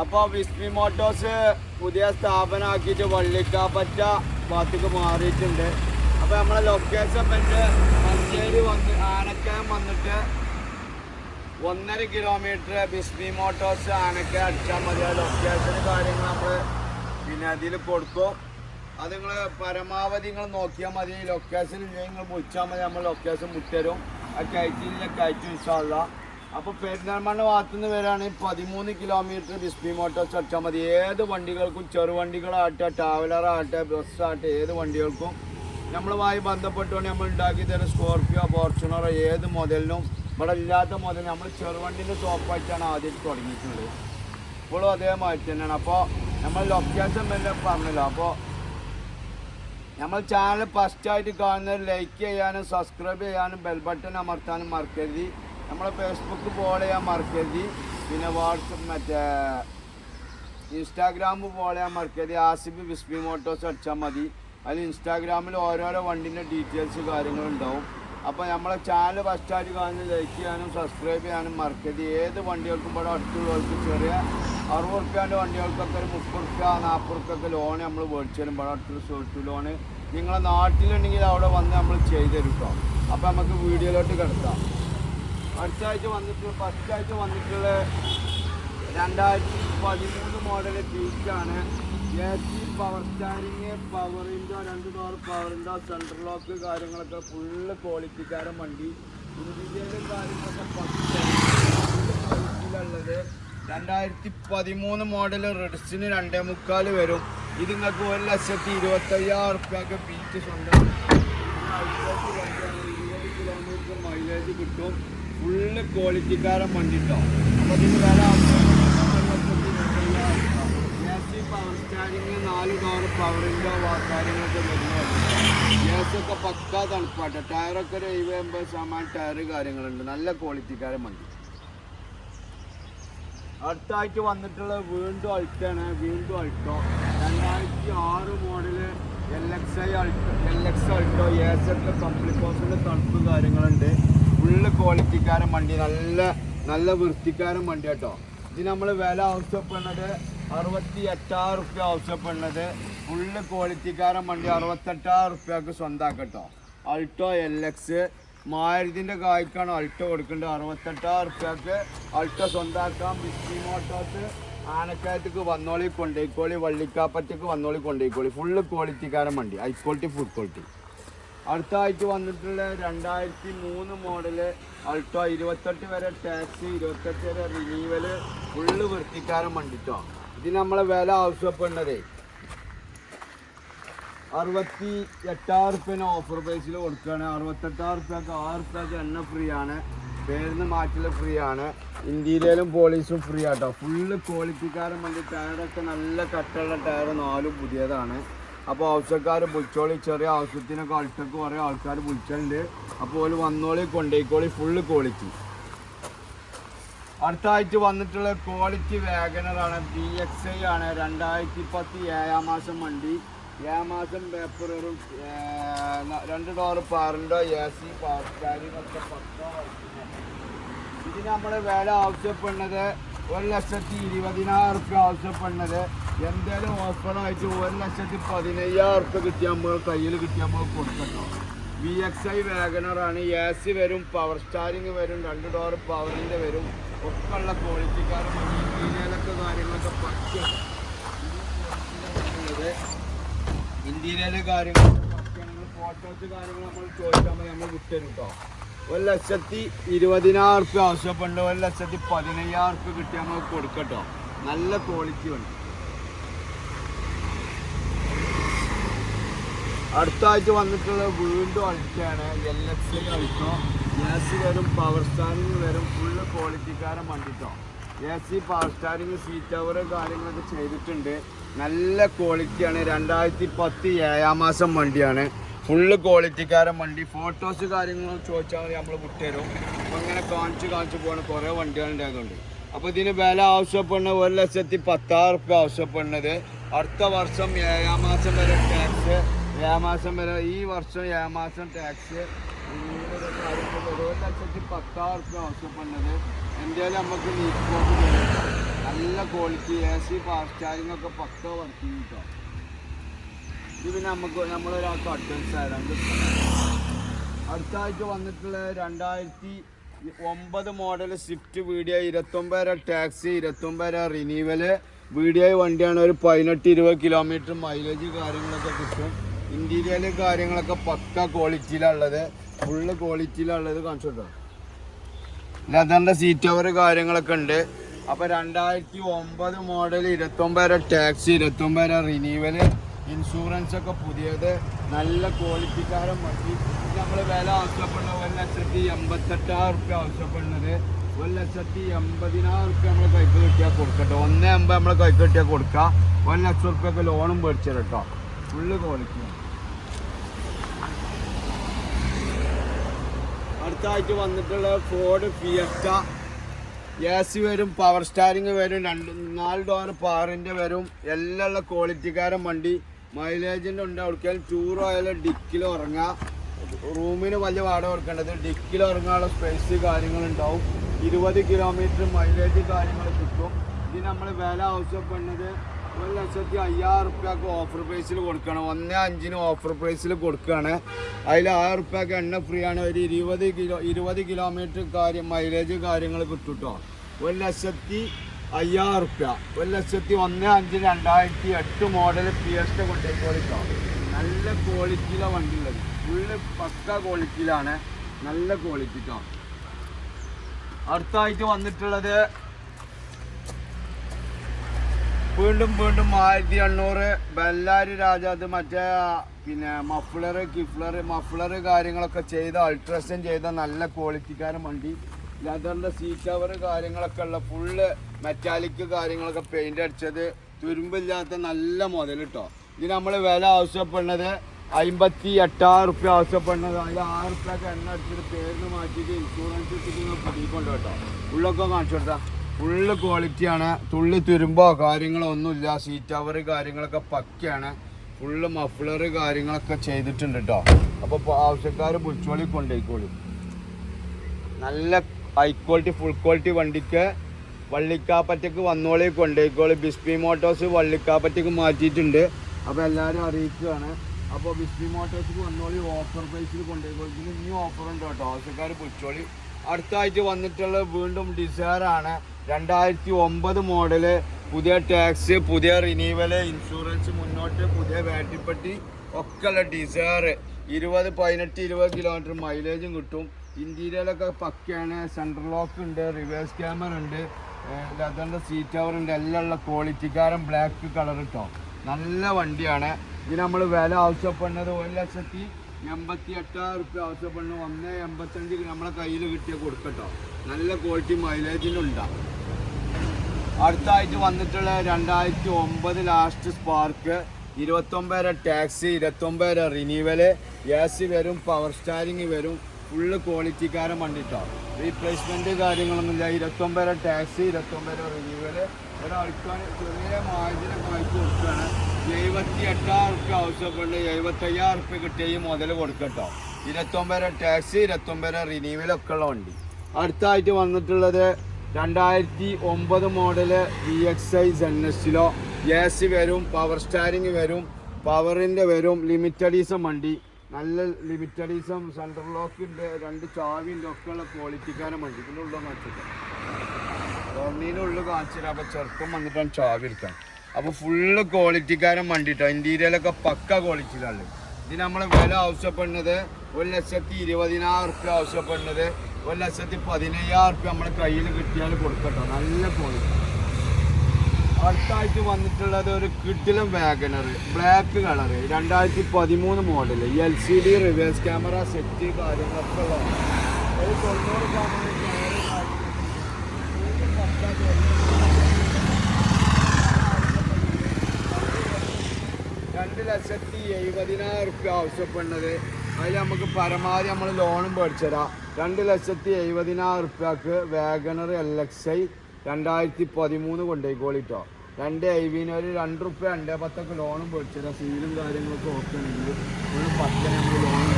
അപ്പോൾ വിസ്മി മോട്ടോഴ്സ് പുതിയ സ്ഥാപനമാക്കിയിട്ട് വള്ളിക്കാപ്പറ്റ ഭാഗത്തേക്ക് മാറിയിട്ടുണ്ട്. അപ്പോൾ നമ്മളെ ലൊക്കേഷൻ പറ്റ് മഞ്ചേരി വന്ന് ആനക്കയം വന്നിട്ട് ഒന്നര കിലോമീറ്റർ ബിസ്മി മോട്ടോഴ്സ് ആനക്ക അടിച്ചാൽ മതി. ആ ലൊക്കേഷൻ കാര്യങ്ങൾ നമ്മൾ പിന്നെ അതിൽ കൊടുക്കും. അത് നിങ്ങൾ പരമാവധി നിങ്ങൾ നോക്കിയാൽ മതി. ലൊക്കേഷൻ ഇല്ലെങ്കിൽ നിങ്ങൾ വിളിച്ചാൽ മതി. നമ്മൾ ലൊക്കേഷൻ വിട്ടുതരും. ആ കയറ്റിയില്ല കയറ്റി ഇൻഷാല്ല അപ്പോൾ പെരുന്നാൾമണ്ണ ഭാഗത്തുനിന്ന് വരാണെങ്കിൽ പതിമൂന്ന് കിലോമീറ്റർ ബിസ്മി മോട്ടോർ അടിച്ചാൽ മതി. ഏത് വണ്ടികൾക്കും ചെറുവണ്ടികളാട്ടെ ട്രാവലറാട്ടെ ബസ്സാട്ടെ ഏത് വണ്ടികൾക്കും നമ്മളുമായി ബന്ധപ്പെട്ടുകൊണ്ട് നമ്മൾ ഉണ്ടാക്കി തരുന്ന സ്കോർപ്പിയോ ഫോർച്യൂണറോ ഏത് മോഡലിനും ഇവിടെ ഇല്ലാത്ത മുതൽ നമ്മൾ ചെറുവണ്ടിന്റെ ഷോപ്പായിട്ടാണ് ആദ്യം തുടങ്ങിയിട്ടുള്ളത്. ഇപ്പോഴും അതേമാതിരി തന്നെയാണ്. അപ്പോൾ നമ്മൾ ലൊക്കേഷൻ തന്നെ പറഞ്ഞല്ലോ. അപ്പോൾ നമ്മൾ ചാനൽ ഫസ്റ്റായിട്ട് കാണുന്നത് ലൈക്ക് ചെയ്യാനും സബ്സ്ക്രൈബ് ചെയ്യാനും ബെൽ ബട്ടൺ അമർത്താനും മറക്കരുത്. നമ്മളെ ഫേസ്ബുക്ക് ഫോളോ ചെയ്യാൻ മറക്കരുത്. പിന്നെ വാട്സപ്പ് മറ്റേ ഇൻസ്റ്റാഗ്രാം ഫോളോ ചെയ്യാൻ മറക്കരുത്. ആസിഫ് വിസ്മി മോട്ടോസ് അടിച്ചാൽ മതി. അതിൽ ഇൻസ്റ്റാഗ്രാമിൽ ഓരോരോ വണ്ടിന്റെ ഡീറ്റെയിൽസ് കാര്യങ്ങളുണ്ടാവും. അപ്പോൾ നമ്മളെ ചാനൽ ഫസ്റ്റായിട്ട് കാണുന്നത് ലൈക്ക് ചെയ്യാനും സബ്സ്ക്രൈബ് ചെയ്യാനും മറക്കരുത്. ഏത് വണ്ടികൾക്കും ഇവിടെ അടുത്തുള്ളവർക്ക് ചെറിയ അറുപത് റുപ്യാന്റെ വണ്ടികൾക്കൊക്കെ ഒരു മുപ്പത് റുപ്യ നാൽപ്പത് റുപ്യൊക്കെ ലോൺ നമ്മൾ മേടിച്ചു തരും ഇവിടെ അടുത്തൊരു സുഹൃത്തു ലോണ് നിങ്ങളെ നാട്ടിലുണ്ടെങ്കിൽ അവിടെ വന്ന് നമ്മൾ ചെയ്തു തരും കേട്ടോ അപ്പോൾ നമുക്ക് വീഡിയോയിലോട്ട് കിടക്കാം. അടുത്ത ആഴ്ച വന്നിട്ടുള്ള ഫസ്റ്റ് ആഴ്ച വന്നിട്ടുള്ള രണ്ടായിരത്തി പതിമൂന്ന് മോഡൽ ബീച്ചാണ് A C power steering power window രണ്ട് ഡോർ പവർ സെൻട്രൽ ലോക്ക് കാര്യങ്ങളൊക്കെ ഫുള്ള് ക്വാളിറ്റിക്കാരൻ വണ്ടി. ഇന്റീരിയലും കാര്യങ്ങളൊക്കെ ഫസ്റ്റിലുള്ളത് രണ്ടായിരത്തി പതിമൂന്ന് മോഡൽ റെഡ്സിന് രണ്ടേ മുക്കാൽ വരും. ഇത് നിങ്ങൾക്ക് ഒരു ലക്ഷത്തി ഇരുപത്തയ്യായിരം റുപ്യൊക്കെ ബീച്ച് സ്വന്തം. ഇരുപത് കിലോമീറ്റർ മൈലേജ് കിട്ടും. ഫുള്ള് ക്വാളിറ്റിക്കാരൻ വണ്ടിട്ടോ അപ്പോൾ ഇതിന് വില പവർ സ്റ്റാരിങ് നാല് ഡോർ പവറിന്റെ കാര്യങ്ങളൊക്കെ വരുന്നത് ഗ്യാസൊക്കെ പക്കാ തണുപ്പാട്ടെ. ടയറൊക്കെ ഒരു എഴുപത് എൺപത് ശതമാനം കാര്യങ്ങളുണ്ട്. നല്ല ക്വാളിറ്റിക്കാരൻ വണ്ടി അടുത്തായിട്ട് വന്നിട്ടുള്ള വന്നിട്ടുള്ളത് വീണ്ടും അൾട്ടാണ്. വീണ്ടും അൾട്ടോ. രണ്ടായിരത്തി ആറ് model L X I Alto. L X Alto. ഏസറിന്റെ കംപ്ലിക്കോസിന്റെ തണുപ്പ് കാര്യങ്ങളുണ്ട്. ഫുള്ള് ക്വാളിറ്റിക്കാരൻ വണ്ടി നല്ല നല്ല വൃത്തിക്കാരൻ വണ്ടി കേട്ടോ. ഇത് നമ്മൾ വില ആവശ്യപ്പെടുന്നത് അറുപത്തി എട്ടായിരം റുപ്യ ആവശ്യപ്പെടുന്നത്. ഫുള്ള് ക്വാളിറ്റിക്കാരൻ വണ്ടി അറുപത്തെട്ടായിരം റുപ്യക്ക് സ്വന്തമാക്കട്ടോ അൾട്ടോ എൽ എക്സ് മാരുതിന്റെ കായ്ക്കാണ് അൾട്ടോ കൊടുക്കേണ്ടത്. അറുപത്തെട്ടായിരം റുപ്യക്ക് അൾട്ടോ സ്വന്തമാക്കാം മിസ്റ്റി മോട്ടോസ് ആനക്കയത്തേക്ക് വന്നോളി കൊണ്ടേക്കോളി വള്ളിക്കാപ്പത്തേക്ക് വന്നോളി കൊണ്ടേക്കോളി. ഫുള്ള് ക്വാളിറ്റിക്കാരൻ വണ്ടി. ഹൈ ക്വാളിറ്റി ഫുഡ് ക്വാളിറ്റി അടുത്ത ആഴ്ച വന്നിട്ടുള്ള രണ്ടായിരത്തി മൂന്ന് മോഡൽ അൾട്ടോ ഇരുപത്തെട്ട് വരെ ടാക്സി ഇരുപത്തെട്ട് വരെ റിനീവൽ ഫുള്ള് വൃത്തിക്കാരൻ വണ്ടിട്ടോ. ഇത് നമ്മളെ വില ആവശ്യപ്പെടുന്നതേ അറുപത്തി എട്ടായിരം റുപ്യന് ഓഫർ പ്രൈസിൽ കൊടുക്കുകയാണ് അറുപത്തെട്ടായിരം റുപ്യക്ക് ആറ് റുപ്യക്ക് എണ്ണ ഫ്രീ ആണ്. പേരിന് മാറ്റൽ ഫ്രീ ആണ്. ഇന്ത്യയിലും പോളീസും ഫ്രീ ആട്ടോ. ഫുള്ള് ക്വാളിറ്റിക്കാരൻ വണ്ടി. ടയറൊക്കെ നല്ല കട്ടുള്ള ടയർ നാലും പുതിയതാണ്. അപ്പോൾ ആവശ്യക്കാർ വിളിച്ചോളി ചെറിയ ആവശ്യത്തിനൊക്കെ ആൾക്കൊക്കെ കുറേ ആൾക്കാർ വിളിച്ചിട്ടുണ്ട്. അപ്പോൾ ഓൽ വന്നോളി കൊണ്ടേക്കോളി ഫുള്ള് ക്വാളിറ്റി അടുത്ത ആഴ്ച വന്നിട്ടുള്ള ക്വാളിറ്റി വാഗനറാണ് ബി എക്സ് ഐ ആണ്. രണ്ടായിരത്തി പത്ത് ഏഴാം മാസം വണ്ടി. ഏഴാം മാസം പേപ്പറും രണ്ട് ഡോർ പാറിന്റെ എ സി ഒക്കെ പത്തോ ഇതിന് നമ്മൾ വില ആവശ്യപ്പെടുന്നത് ഒരു ലക്ഷത്തി ഇരുപതിനായിരം ആവശ്യപ്പെടുന്നത് എന്തേലും ഓഫറായിട്ട് ഒരു ലക്ഷത്തി പതിനയ്യായിരം റുപ്യ കിട്ടിയാൽ നമ്മൾ കയ്യിൽ കിട്ടിയാൽ നമ്മൾ കൊടുക്കട്ടോ. വി എക്സ് ഐ വാഗണറാണ്. എ സി വരും പവർ സ്റ്റാരിങ് വരും രണ്ട് ഡോർ പവറിന്റെ വരും. ഒക്കെ ഉള്ള ക്വാളിറ്റിക്കാരും ഇന്ത്യയിലൊക്കെ കാര്യങ്ങളൊക്കെ പറ്റുന്നത് ഇന്ത്യയിലെ കാര്യങ്ങൾ ഫോട്ടോസ് കാര്യങ്ങൾ നമ്മൾ ചോദിച്ചാൽ നമ്മൾ വിട്ടുതരും കേട്ടോ ഒരു ലക്ഷത്തി ഇരുപതിനായിരം റുപ്യ ആവശ്യപ്പെടുന്നുണ്ട് ഒരു ലക്ഷത്തി പതിനയ്യായിരം റുപ്യ കിട്ടി നമ്മൾ കൊടുക്കട്ടോ നല്ല ക്വാളിറ്റി ഉണ്ട്. അടുത്താഴ്ച വന്നിട്ടുള്ള വീണ്ടും അൾട്ടാണ് L X I Alto A C വരും. പവർ സ്റ്റാരിങ് വരും ഫുള്ള് ക്വാളിറ്റിക്കാരൻ വണ്ടിട്ടോ A C power steering seat അവർ കാര്യങ്ങളൊക്കെ ചെയ്തിട്ടുണ്ട്. നല്ല ക്വാളിറ്റിയാണ് രണ്ടായിരത്തി പത്ത് ഏഴാം മാസം വണ്ടിയാണ്. ഫുള്ള് ക്വാളിറ്റിക്കാരൻ വണ്ടി ഫോട്ടോസ് കാര്യങ്ങൾ ചോദിച്ചാൽ മതി നമ്മൾ വിട്ടുതരും. അപ്പോൾ അങ്ങനെ കാണിച്ച് കാണിച്ച് പോകുന്ന കുറേ വണ്ടികളുണ്ട് അതുകൊണ്ട് അപ്പോൾ ഇതിന് വില ആവശ്യപ്പെടുന്നത് ഒരു ലക്ഷത്തി പത്താറ് റുപ്യ ആവശ്യപ്പെടുന്നത്. അടുത്ത വർഷം ഏഴാം മാസം വരെ ടാക്സ് ഏഴാം മാസം വരെ ഈ വർഷം ഏഴാം മാസം ടാക്സ് ഒരു ലക്ഷത്തി പത്താറ് റുപ്യ ആവശ്യപ്പെടുന്നത്. എന്തായാലും നമുക്ക് നീക്കോട്ട് നല്ല ക്വാളിറ്റി എ സി ഫാസ്റ്റ് ചാർജിങ്ങൊക്കെ പക്ക വർക്കിംഗ് കിട്ടും ഇത് പിന്നെ നമുക്ക് നമ്മളൊരാൾക്ക് അഡ്വാൻസ് ആയതാണ്. അടുത്തായിട്ട് വന്നിട്ടുള്ള രണ്ടായിരത്തി ഒമ്പത് മോഡൽ സ്വിഫ്റ്റ് വീഡിയോ ഇരുപത്തൊമ്പതര ടാക്സി ഇരുപത്തൊമ്പതര റിനീവൽ വീഡിയോ വണ്ടിയാണ് ഒരു പതിനെട്ട് ഇരുപത് കിലോമീറ്റർ മൈലേജ് കാര്യങ്ങളൊക്കെ കിട്ടും. ഇന്റീരിയൽ കാര്യങ്ങളൊക്കെ പക്ക ക്വാളിറ്റിയിലുള്ളത് ഫുള്ള് ക്വാളിറ്റിയിലുള്ളത് കാണിച്ചിട്ടോ ലെതറിന്റെ സീറ്റ് കവർ കാര്യങ്ങളൊക്കെ ഉണ്ട്. അപ്പോൾ രണ്ടായിരത്തി ഒമ്പത് മോഡൽ ഇരുപത്തൊമ്പതര ടാക്സി ഇരുപത്തൊമ്പതര റിനീവൽ ഇൻഷുറൻസ് ഒക്കെ പുതിയത്. നല്ല ക്വാളിറ്റിക്കാരൻ മതി. നമ്മൾ വില ആവശ്യപ്പെടുന്നത് ഒരു ലക്ഷത്തി എൺപത്തെട്ടായിരം റുപ്യ ആവശ്യപ്പെടുന്നത്. ഒരു ലക്ഷത്തി എൺപതിനായിരം റുപ്യ നമ്മൾ കൈക്ക് കിട്ടിയാൽ കൊടുക്കട്ടെ. ഒന്ന് എൺപത് നമ്മൾ കൈക്ക് കിട്ടിയാൽ കൊടുക്കുക ഒരു ലക്ഷം റുപ്യൊക്കെ ലോണും മേടിച്ചു കേട്ടോ ഫുള്ള് ക്വാളിറ്റി അടുത്തായിട്ട് വന്നിട്ടുള്ള ഫോർഡ് ഫിയസ്റ്റ എ സി വരും പവർ സ്റ്റാരിങ് വരും രണ്ട് നാല് ഡോർ പാറിന്റെ വരും. എല്ലാം ക്വാളിറ്റിക്കാരൻ വണ്ടി. മൈലേജിന്റെ ഉണ്ട്. അവിടേക്കാലും ടൂർ ആയാലും ഡിക്കിൽ ഉറങ്ങാം. റൂമിന് വലിയ വാടക കൊടുക്കേണ്ടത് ഡിക്കിൽ ഉറങ്ങാനുള്ള സ്പേസ് കാര്യങ്ങളുണ്ടാവും. ഇരുപത് കിലോമീറ്റർ മൈലേജ് കാര്യങ്ങൾ കിട്ടും. ഇത് നമ്മൾ വില ആവശ്യപ്പെടുന്നത് ഒരു ലക്ഷത്തി അയ്യായിരം റുപ്യക്ക് ഓഫർ പ്രൈസിൽ കൊടുക്കണം. ഒന്നേ അഞ്ചിന് ഓഫർ പ്രൈസിൽ കൊടുക്കുകയാണ് അതിൽ ആയിരം റുപ്യക്ക് എണ്ണ ഫ്രീ ആണ്. ഒരു ഇരുപത് കിലോ ഇരുപത് കിലോമീറ്റർ കാര്യം മൈലേജ് കാര്യങ്ങൾ കിട്ടും കേട്ടോ ഒരു ലക്ഷത്തി അയ്യായിരം റുപ്യ. ഒരു ലക്ഷത്തി ഒന്ന് അഞ്ച് രണ്ടായിരത്തി എട്ട് മോഡൽ ഫിയസ്റ്റ കൊണ്ടുപോയിക്കോളിട്ടോ നല്ല ക്വാളിറ്റിയിലെ വണ്ടി ഉള്ളത് ഫുള്ള് പക്ക ക്വാളിറ്റിയിലാണ് നല്ല ക്വാളിറ്റി അടുത്തായിട്ട് വന്നിട്ടുള്ളത് വീണ്ടും വീണ്ടും ആയിരത്തി എണ്ണൂറ്. ബെല്ലാരി രാജ അത് മറ്റേ പിന്നെ മഫ്ലർ കിഫ്ലർ മഫ്ലർ കാര്യങ്ങളൊക്കെ ചെയ്ത അൾട്രാസൗണ്ട് ചെയ്ത നല്ല ക്വാളിറ്റിക്കാരൻ വണ്ടി. ലെതറിന്റെ സീറ്റ് കവർ കാര്യങ്ങളൊക്കെ ഉള്ള ഫുള്ള് മെറ്റാലിക് കാര്യങ്ങളൊക്കെ പെയിന്റ് അടിച്ചത്. തുരുമ്പില്ലാത്ത നല്ല മുതൽ കേട്ടോ ഇതിന് നമ്മൾ വില ആവശ്യപ്പെടുന്നത് അമ്പത്തി എട്ടായിരം റുപ്യ ആവശ്യപ്പെടുന്നത്. അതിൽ ആറ് റുപ്യൊക്കെ എണ്ണ അടിച്ചിട്ട് പേരിന് മാറ്റിയിട്ട് ഇൻഷുറൻസ് ഇട്ടിട്ട് പതിക്കൊണ്ട് കേട്ടോ ഉള്ളൊക്കെ കാണിച്ചു കൊടുത്താൽ ഫുള്ള് ക്വാളിറ്റിയാണ് തുള്ളി തുരുമ്പോ കാര്യങ്ങളോ ഒന്നുമില്ല. സീറ്റ് കവർ കാര്യങ്ങളൊക്കെ പക്കയാണ്. ഫുള്ള് മഫ്ലർ കാര്യങ്ങളൊക്കെ ചെയ്തിട്ടുണ്ട് കേട്ടോ അപ്പോൾ ആവശ്യക്കാർ പുൽച്ചോളി കൊണ്ടുപോയിക്കോളും നല്ല ഹൈ ക്വാളിറ്റി ഫുൾ ക്വാളിറ്റി വണ്ടിക്ക് വള്ളിക്കാപ്പറ്റക്ക് വന്നോളി കൊണ്ടുപോയിക്കോളി ബിസ്പി മോട്ടോഴ്സ് വള്ളിക്കാപ്പറ്റക്ക് മാറ്റിയിട്ടുണ്ട്. അപ്പോൾ എല്ലാവരും അറിയിക്കുകയാണ്. അപ്പോൾ ബിസ്പി മോട്ടോഴ്സ് വന്നോളി ഓഫർ പ്രൈസിൽ കൊണ്ടുപോയിക്കോളി ഇതിന് ഇനിയും ഓഫർ ഉണ്ട് കേട്ടോ. ആവശ്യക്കാർ പുച്ചോളി അടുത്ത ആഴ്ച വന്നിട്ടുള്ള വീണ്ടും ഡിസയർ ആണ്. രണ്ടായിരത്തി ഒമ്പത് മോഡൽ പുതിയ ടാക്സ് പുതിയ റിനീവൽ ഇൻഷുറൻസ് മുന്നോട്ട് പുതിയ ബാറ്ററിപ്പെട്ടി ഒക്കെയുള്ള ഡിസയർ ഇരുപത് പതിനെട്ട് ഇരുപത് കിലോമീറ്റർ മൈലേജും കിട്ടും. ഇന്റീരിയലൊക്കെ പക്കയാണ് സെൻട്രൽ ലോക്ക് ഉണ്ട് റിവേഴ്സ് ക്യാമറ ഉണ്ട്. ലെതറിന്റെ സീറ്റ് കവർ ഉണ്ട്. എല്ലാം ഉള്ള ക്വാളിറ്റിക്കാരൻ ബ്ലാക്ക് കളർ കിട്ടോ നല്ല വണ്ടിയാണ്. ഇത് നമ്മൾ വില ആവശ്യപ്പെടുന്നത് ഒരു ലക്ഷത്തി എൺപത്തി എട്ടായിരം റുപ്യ ആവശ്യപ്പെടുന്നു. ഒന്ന് എൺപത്തഞ്ച് നമ്മളെ കയ്യിൽ കിട്ടിയ കൊടുക്കട്ടോ. നല്ല ക്വാളിറ്റി മൈലേജിനും ഉണ്ടാവും അടുത്ത ആഴ്ച വന്നിട്ടുള്ള രണ്ടായിരത്തി ഒമ്പത് ലാസ്റ്റ് സ്പാർക്ക് ഇരുപത്തൊമ്പതര ടാക്സി ഇരുപത്തൊമ്പതര റിനീവൽ എ സി വരും പവർ സ്റ്റാരിങ് വരും. ഫുള്ള് ക്വാളിറ്റിക്കാരൻ വണ്ടിട്ടോ. റീപ്ലേസ്മെന്റ് കാര്യങ്ങളൊന്നുമില്ല ഇരുപത്തൊമ്പത് ടാക്സി ഇരുപത്തൊമ്പത് റിനീവൽ ഒരാൾക്കാർ ചെറിയ മാർജിനൊക്കെ വായിച്ച് കൊടുക്കുകയാണ്. എഴുപത്തി എട്ടായിരം റുപ്യ ആവശ്യപ്പെടുന്നത് എഴുപത്തയ്യായിരം റുപ്യ കിട്ടിയ മുതൽ കൊടുക്കട്ടോ. ഇരുപത്തൊമ്പത് ടാക്സി ഇരുപത്തൊമ്പത് റിനീവലൊക്കെ ഉള്ള വണ്ടി. അടുത്തായിട്ട് വന്നിട്ടുള്ളത് രണ്ടായിരത്തി ഒമ്പത് മോഡൽ വി എക്സ് ഐ സെന്നസിലോ എ സി വരും പവർ സ്റ്റാരിങ് വരും പവറിന്റെ വരും ലിമിറ്റഡീസം വണ്ടി. നല്ല ലിമിറ്റഡീസും സെൻട്രൽ ലോക്കിന്റെ രണ്ട് ചാവിന്റെ ഒക്കെയുള്ള ക്വാളിറ്റിക്കാരെ വണ്ടി ഇതിന്റെ ഉള്ള ഓർണീന്റെ ഉള്ളിൽ കാണിച്ചിട്ട് അപ്പോൾ ചെറുപ്പം വന്നിട്ടാണ് ചാവി എടുക്കാൻ. അപ്പോൾ ഫുള്ള് ക്വാളിറ്റിക്കാരൻ വണ്ടിട്ടോ ഇന്റീരിയലൊക്കെ പക്ക ക്വാളിറ്റിയിലാണ് ഇത് നമ്മൾ വില ആവശ്യപ്പെടുന്നത് ഒരു ലക്ഷത്തി ഇരുപതിനായിരം റുപ്യ ആവശ്യപ്പെടുന്നത് ഒരു ലക്ഷത്തി പതിനയ്യായിരം റുപ്യ നമ്മുടെ കയ്യിൽ കിട്ടിയാൽ കൊടുക്കട്ടോ. നല്ല ക്വാളിറ്റി അടുത്തായിട്ട് വന്നിട്ടുള്ളത് ഒരു കിട്ടിലും വാഗനർ ബ്ലാക്ക് കളർ രണ്ടായിരത്തി പതിമൂന്ന് model L C D reverse camera set കാര്യങ്ങളൊക്കെ രണ്ട് ലക്ഷത്തി എഴുപതിനായിരം റുപ്യ ആവശ്യപ്പെടുന്നത്. അതിൽ നമുക്ക് പരമാവധി നമ്മൾ ലോണും മേടിച്ചുതരാം രണ്ട് ലക്ഷത്തി എഴുപതിനായിരം റുപ്യക്ക് വാഗണർ എൽ എക്സ് ഐ രണ്ടായിരത്തി പതിമൂന്ന് കൊണ്ടുപോയിക്കോളിട്ടോ രണ്ട് ഐവിന് ഒരു രണ്ട് റുപ്യ രണ്ടേ പത്തൊക്കെ ലോണും മേടിച്ചുതരാം സീലും കാര്യങ്ങളൊക്കെ ഓക്കെ ഉണ്ടെങ്കിൽ ഒരു പത്തിന് നമ്മൾ ലോണും